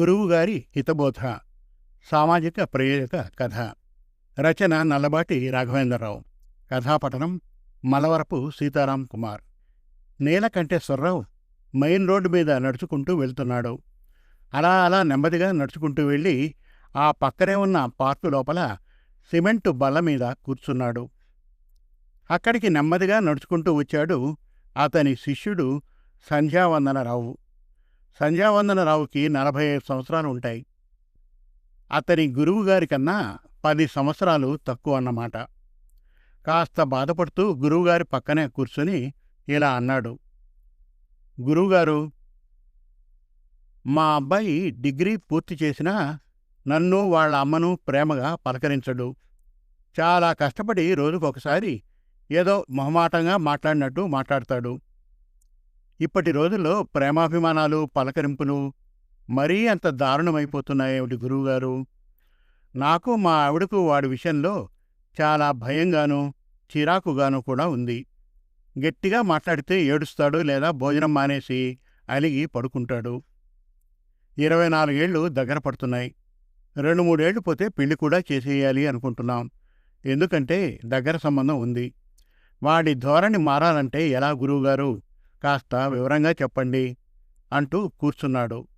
గురువుగారి హితబోధ సామాజిక ప్రయోజక కథ రచన నల్లబాటి రాఘవేంద్రరావు కథాపఠనం మలవరపు సీతారాం కుమార్. నీలకంఠేశ్వరరావు మెయిన్ రోడ్డు మీద నడుచుకుంటూ వెళ్తున్నాడు. అలా అలా నెమ్మదిగా నడుచుకుంటూ వెళ్ళి ఆ పక్కనే ఉన్న పార్కు లోపల సిమెంటు బల్ల మీద కూర్చున్నాడు. అక్కడికి నెమ్మదిగా నడుచుకుంటూ వచ్చాడు అతని శిష్యుడు సంధ్యావందనరావు. సంధ్యావందనరావుకి నలభై ఐదు సంవత్సరాలు ఉంటాయి. అతని గురువుగారి కన్నా పది సంవత్సరాలు తక్కువ అన్నమాట. కాస్త బాధపడుతూ గురువుగారి పక్కనే కూర్చుని ఇలా అన్నాడు. గురువుగారు మా అబ్బాయి డిగ్రీ పూర్తి చేసినా నన్ను వాళ్ళ అమ్మను ప్రేమగా పలకరించడు. చాలా కష్టపడి రోజుకొకసారి ఏదో మొహమాటంగా మాట్లాడినట్టు మాట్లాడతాడు. ఇప్పటి రోజుల్లో ప్రేమాభిమానాలు పలకరింపులు మరీ అంత దారుణమైపోతున్నాయేమిటి గురువుగారు? నాకు మా ఆవిడకు వాడి విషయంలో చాలా భయంగాను చిరాకుగాను కూడా ఉంది. గట్టిగా మాట్లాడితే ఏడుస్తాడు లేదా భోజనం మానేసి అలిగి పడుకుంటాడు. ఇరవై నాలుగేళ్ళు దగ్గర పడుతున్నాయి. రెండు మూడేళ్ళు పోతే పెళ్ళి కూడా చేసేయాలి అనుకుంటున్నాం. ఎందుకంటే దగ్గర సంబంధం ఉంది. వాడి ధోరణి మారాలంటే ఎలా గురువుగారు? కాస్త వివరంగా చెప్పండి అంటూ కూర్చున్నాడు.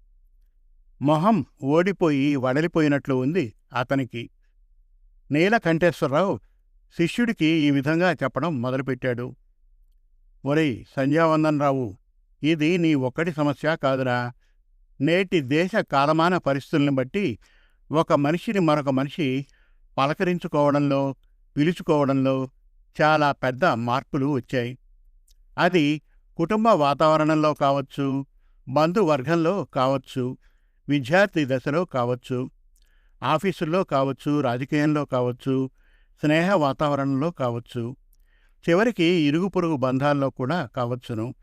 మొహం ఓడిపోయి వడలిపోయినట్లు ఉంది అతనికి. నీలకంఠేశ్వరరావు శిష్యుడికి ఈ విధంగా చెప్పడం మొదలుపెట్టాడు. ఒరేయ్ సంధ్యావందనరావు ఇది నీ ఒక్కటి సమస్య కాదురా. నేటి దేశ కాలమాన పరిస్థితుల్ని బట్టి ఒక మనిషిని మరొక మనిషి పలకరించుకోవడంలో పిలుచుకోవడంలో చాలా పెద్ద మార్పులు వచ్చాయి. అది కుటుంబ వాతావరణంలో కావచ్చు బంధువర్గంలో కావచ్చు విద్యార్థి దశలో కావచ్చు ఆఫీసుల్లో కావచ్చు రాజకీయంలో కావచ్చు స్నేహ వాతావరణంలో కావచ్చు చివరికి ఇరుగు పొరుగు బంధాల్లో కూడా కావచ్చును.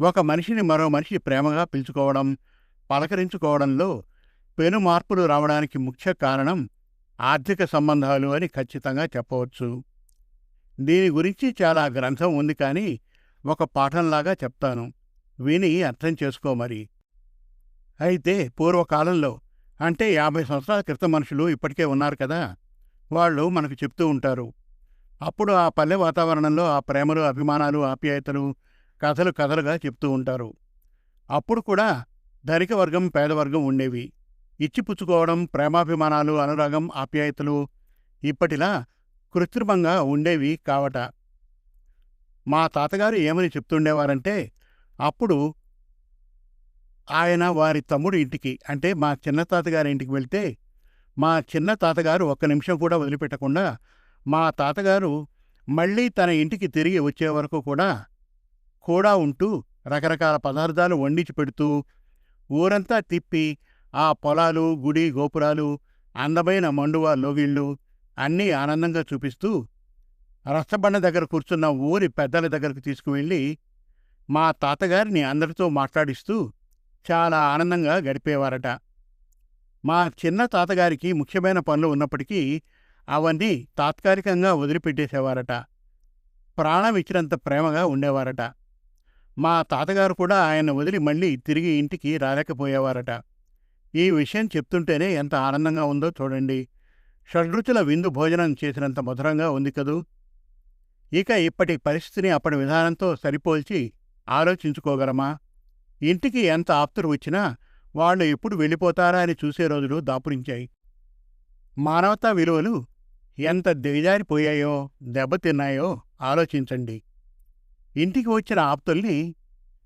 ఒక మనిషిని మరో మనిషి ప్రేమగా పిలుచుకోవడం పలకరించుకోవడంలో పెను మార్పులు రావడానికి ముఖ్య కారణం ఆర్థిక సంబంధాలు అని ఖచ్చితంగా చెప్పవచ్చు. దీని గురించి చాలా గ్రంథం ఉంది కానీ ఒక పాఠంలాగా చెప్తాను. విని అర్థం చేసుకో మరి. అయితే పూర్వకాలంలో అంటే యాభై సంవత్సరాల క్రితం మనుషులు ఇప్పటికే ఉన్నారు కదా? వాళ్ళు మనకు చెప్తూ ఉంటారు. అప్పుడు ఆ పల్లె వాతావరణంలో ఆ ప్రేమలు అభిమానాలు ఆప్యాయతలు కథలు కథలుగా చెప్తూ ఉంటారు. అప్పుడు కూడా ధనిక వర్గం పేదవర్గం ఉండేవి. ఇచ్చిపుచ్చుకోవడం ప్రేమాభిమానాలు అనురాగం ఆప్యాయతలు ఇప్పటిలా కృత్రిమంగా ఉండేవి కావట. మా తాతగారు ఏమని చెప్తుండేవారంటే అప్పుడు ఆయన వారి తమ్ముడు ఇంటికి అంటే మా చిన్న తాతగారి ఇంటికి వెళ్తే మా చిన్న తాతగారు ఒక్క నిమిషం కూడా వదిలిపెట్టకుండా మా తాతగారు మళ్ళీ తన ఇంటికి తిరిగి వచ్చే వరకు కూడా కూడా ఉంటూ రకరకాల పదార్థాలు వండించి పెడుతూ ఊరంతా తిప్పి ఆ పొలాలు గుడి గోపురాలు అందమైన మండువా లోగిళ్ళు అన్నీ ఆనందంగా చూపిస్తూ రచ్చబండ దగ్గర కూర్చున్న ఊరి పెద్దల దగ్గరకు తీసుకువెళ్ళి మా తాతగారిని అందరితో మాట్లాడిస్తూ చాలా ఆనందంగా గడిపేవారట. మా చిన్న తాతగారికి ముఖ్యమైన పనులు ఉన్నప్పటికీ అవన్నీ తాత్కాలికంగా వదిలిపెట్టేసేవారట. ప్రాణం ఇచ్చినంత ప్రేమగా ఉండేవారట. మా తాతగారు కూడా ఆయన వదిలి మళ్ళీ తిరిగి ఇంటికి రాలేకపోయేవారట. ఈ విషయం చెప్తుంటేనే ఎంత ఆనందంగా ఉందో చూడండి. షడ్రుచుల విందు భోజనం చేసినంత మధురంగా ఉంది కదూ? ఇక ఇప్పటి పరిస్థితిని అప్పటి విధానంతో సరిపోల్చి ఆలోచించుకోగలమా? ఇంటికి ఎంత ఆప్తులు వచ్చినా వాళ్ళు ఎప్పుడు వెళ్ళిపోతారా అని చూసే రోజులు దాపురించాయి. మానవతా విలువలు ఎంత దిగజారిపోయాయో దెబ్బతిన్నాయో ఆలోచించండి. ఇంటికి వచ్చిన ఆప్తుల్ని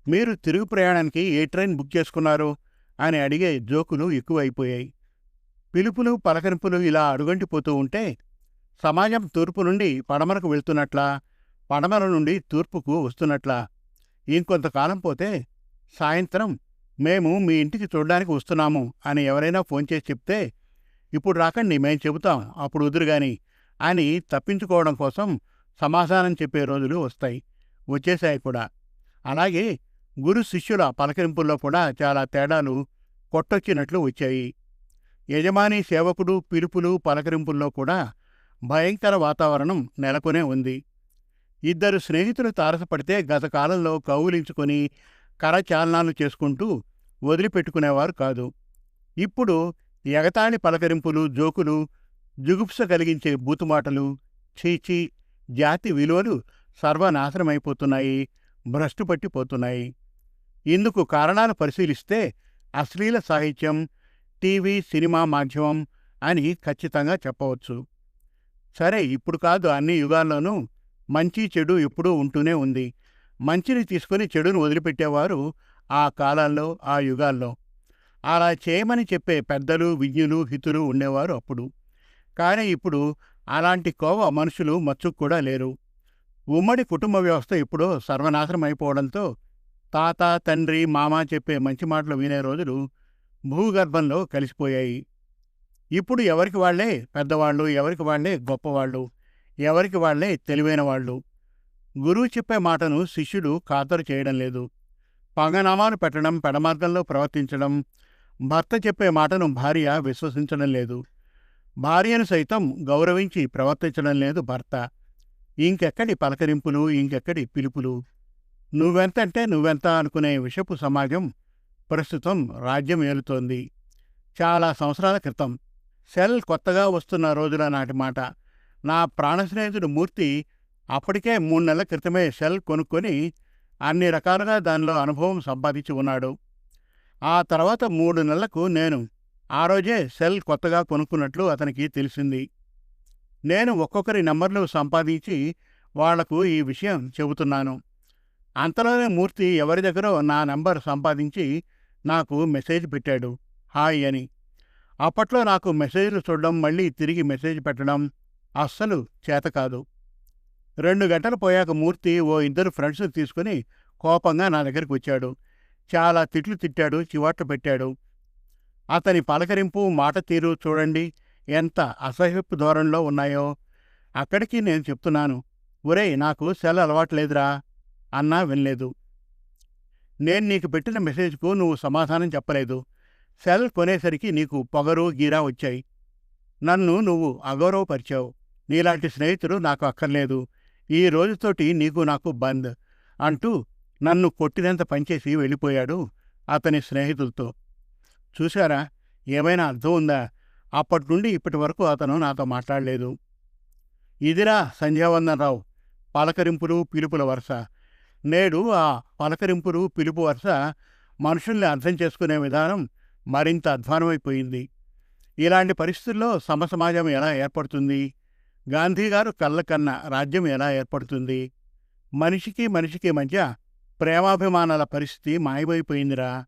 మీరు తిరుగు ప్రయాణానికి ఏ ట్రైన్ బుక్ చేసుకున్నారు? అని అడిగే జోకులు ఎక్కువైపోయాయి. పిలుపులు పలకరింపులు ఇలా అడుగంటిపోతూ ఉంటే సమాజం తూర్పు నుండి పడమరకు వెళ్తున్నట్లా పడమర నుండి తూర్పుకు వస్తున్నట్లా. ఇంకొంతకాలం పోతే సాయంత్రం మేము మీ ఇంటికి చూడడానికి వస్తున్నాము అని ఎవరైనా ఫోన్ చేసి చెప్తే ఇప్పుడు రాకండి మేం చెబుతాం అప్పుడు వదురుగాని అని తప్పించుకోవడం కోసం సమాధానం చెప్పే రోజులు వస్తాయి వచ్చేసాయి కూడా. అలాగే గురు శిష్యుల పలకరింపుల్లో కూడా చాలా తేడాలు కొట్టొచ్చినట్లు వచ్చాయి. యజమాని సేవకుడు పిలుపులు పలకరింపుల్లో కూడా భయంకర వాతావరణం నెలకొనే ఉంది. ఇద్దరు స్నేహితులు తారసపడితే గత కాలంలో కౌగిలించుకొని కరచాలనాలు చేసుకుంటూ వదిలిపెట్టుకునేవారు కాదు. ఇప్పుడు ఎగతాళి పలకరింపులు జోకులు జుగుప్స కలిగించే బూతుమాటలు చీచి జాతి విలువలు సర్వనాశనమైపోతున్నాయి భ్రష్టుపట్టిపోతున్నాయి ఇందుకు కారణాలు పరిశీలిస్తే అశ్లీల సాహిత్యం టీవీ సినిమా మాధ్యమం అని ఖచ్చితంగా చెప్పవచ్చు. సరే ఇప్పుడు కాదు అన్ని యుగాల్లోనూ మంచి చెడు ఎప్పుడూ ఉంటూనే ఉంది. మంచిని తీసుకుని చెడును వదిలిపెట్టేవారు ఆ కాలాల్లో ఆ యుగాల్లో. అలా చేయమని చెప్పే పెద్దలు విజ్ఞులు హితులు ఉండేవారు అప్పుడు. కానీ ఇప్పుడు అలాంటి కోవ మనుషులు మచ్చుకు కూడా లేరు. ఉమ్మడి కుటుంబ వ్యవస్థ ఇప్పుడు సర్వనాశనం అయిపోవడంతో తాత తండ్రి మామ చెప్పే మంచి మాటలు వినే రోజులు భూగర్భంలో కలిసిపోయాయి. ఇప్పుడు ఎవరికి వాళ్ళే పెద్దవాళ్ళు ఎవరికి వాళ్ళే గొప్పవాళ్ళు ఎవరికి వాళ్ళే తెలివైన వాళ్ళు గురువు చెప్పే మాటను శిష్యుడు ఖాతరు చేయడం లేదు. పంగనామాలు పెట్టడం పెడమార్గంలో ప్రవర్తించడం భర్త చెప్పే మాటను భార్య విశ్వసించడం లేదు. భార్యను సైతం గౌరవించి ప్రవర్తించడం లేదు భర్త. ఇంకెక్కడి పలకరింపులు ఇంకెక్కడి పిలుపులు? నువ్వెంతంటే నువ్వెంత అనుకునే విషపు సమాజం ప్రస్తుతం రాజ్యం ఏలుతోంది. చాలా సంవత్సరాల క్రితం సెల్ కొత్తగా వస్తున్న రోజుల నాటి మాట. నా ప్రాణ స్నేహితుడు మూర్తి అప్పటికే మూడు నెలల క్రితమే సెల్ కొనుక్కొని అన్ని రకాలుగా దానిలో అనుభవం సంపాదించి ఉన్నాడు. ఆ తర్వాత మూడు నెలలకు నేను ఆ రోజే సెల్ కొత్తగా కొనుక్కున్నట్లు అతనికి తెలిసింది. నేను ఒక్కొక్కరి నంబర్లు సంపాదించి వాళ్ళకు ఈ విషయం చెబుతున్నాను. అంతలోనే మూర్తి ఎవరి దగ్గరో నా నంబర్ సంపాదించి నాకు మెసేజ్ పెట్టాడు. హాయ్ అని. అప్పట్లో నాకు మెసేజ్లు చూడడం మళ్ళీ తిరిగి మెసేజ్ పెట్టడం అస్సలు చేత కాదు. రెండు గంటలు పోయాక మూర్తి ఓ ఇద్దరు ఫ్రెండ్స్ తీసుకుని కోపంగా నా దగ్గరికి వచ్చాడు. చాలా తిట్లు తిట్టాడు చివాట్లు పెట్టాడు. అతని పలకరింపు మాట తీరు చూడండి ఎంత అసహ్యపు ధోరణిలో ఉన్నాయో. అక్కడికి నేను చెప్తున్నాను ఒరేయ్ నాకు సెల్ అలవాట్లేదురా అన్నా వినలేదు. నేను నీకు పెట్టిన మెసేజ్కు నువ్వు సమాధానం చెప్పలేదు. సెల్ కొనేసరికి నీకు పొగరు గీరా వచ్చాయి. నన్ను నువ్వు అగౌరవపరిచావు. నీలాంటి స్నేహితుడు నాకు అక్కర్లేదు. ఈ రోజుతోటి నీకు నాకు బంద్ అంటూ నన్ను కొట్టినంత పనిచేసి వెళ్ళిపోయాడు అతని స్నేహితులతో. చూశారా? ఏమైనా అర్థం ఉందా? అప్పటి నుండి ఇప్పటి వరకు అతను నాతో మాట్లాడలేదు. ఇదిరా సంధ్యావందనరావు పలకరింపులు పిలుపుల వరుస. నేడు ఆ పలకరింపులు పిలుపు వరుస మనుషుల్ని అర్థం చేసుకునే విధానం మరింత అధ్వానమైపోయింది. ఇలాంటి పరిస్థితుల్లో సమసమాజం ఎలా ఏర్పడుతుంది? గాంధీగారు కళ్ళకన్న రాజ్యం ఎలా ఏర్పడుతుంది? మనిషికి మనిషికి మధ్య ప్రేమాభిమానాల పరిస్థితి మాయమైపోయిందిరా.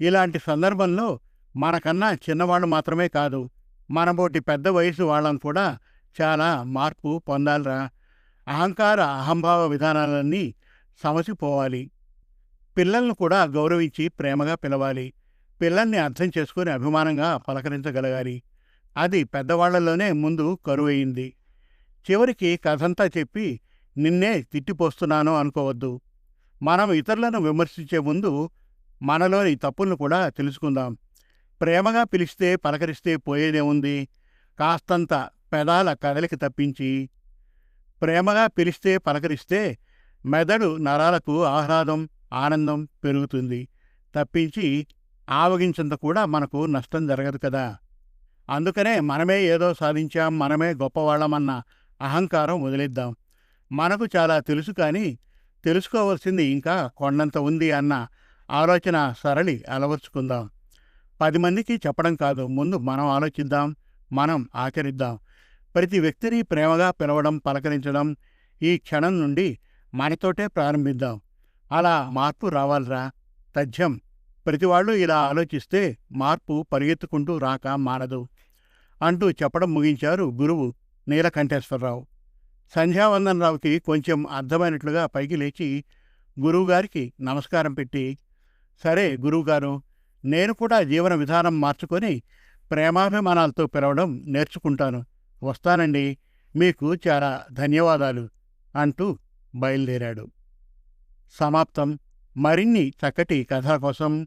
ఇలాంటి సందర్భంలో మనకన్నా చిన్నవాళ్ళు మాత్రమే కాదు మనబోటి పెద్ద వయసు వాళ్ళని కూడా చాలా మార్పు పొందాలిరా. అహంకార అహంభావ విధానాలన్నీ సమసిపోవాలి. పిల్లలను కూడా గౌరవించి ప్రేమగా పిలవాలి. పిల్లల్ని అర్థం చేసుకుని అభిమానంగా పలకరించగలగాలి. అది పెద్దవాళ్ళలోనే ముందు కరువయింది. చివరికి కథంతా చెప్పి నిన్నే తిట్టిపోస్తున్నాను అనుకోవద్దు. మనం ఇతరులను విమర్శించే ముందు మనలోని తప్పులను కూడా తెలుసుకుందాం. ప్రేమగా పిలిస్తే పలకరిస్తే పోయేదేముంది కాస్తంత పెదాల కదలికి తప్పించి. ప్రేమగా పిలిస్తే పలకరిస్తే మెదడు నరాలకు ఆహ్లాదం ఆనందం పెరుగుతుంది. తప్పించి ఆవగించంత కూడా మనకు నష్టం జరగదు కదా. అందుకనే మనమే ఏదో సాధించాం మనమే గొప్పవాళ్ళమన్న అహంకారం వదిలేద్దాం. మనకు చాలా తెలుసు కానీ తెలుసుకోవలసింది ఇంకా కొండంత ఉంది అన్న ఆలోచన సరళి అలవర్చుకుందాం. పది మందికి చెప్పడం కాదు ముందు మనం ఆలోచిద్దాం మనం ఆచరిద్దాం. ప్రతి వ్యక్తిని ప్రేమగా పిలవడం పలకరించడం ఈ క్షణం నుండి మనతోటే ప్రారంభిద్దాం. అలా మార్పు రావాలిరా. తథ్యం. ప్రతివాళ్ళు ఇలా ఆలోచిస్తే మార్పు పరిగెత్తుకుంటూ రాక మానదు. అంటూ చెప్పడం ముగించారు గురువు నీలకంఠేశ్వరరావు. సంధ్యావందనరావుకి కొంచెం అర్థమైనట్లుగా పైకి లేచి గురువుగారికి నమస్కారం పెట్టి సరే గురువుగారు నేను కూడా జీవన విధానం మార్చుకొని ప్రేమాభిమానాలతో పిలవడం నేర్చుకుంటాను. వస్తానండి. మీకు చాలా ధన్యవాదాలు అంటూ బయలుదేరాడు. సమాప్తం. మరిన్ని చక్కటి కథల కోసం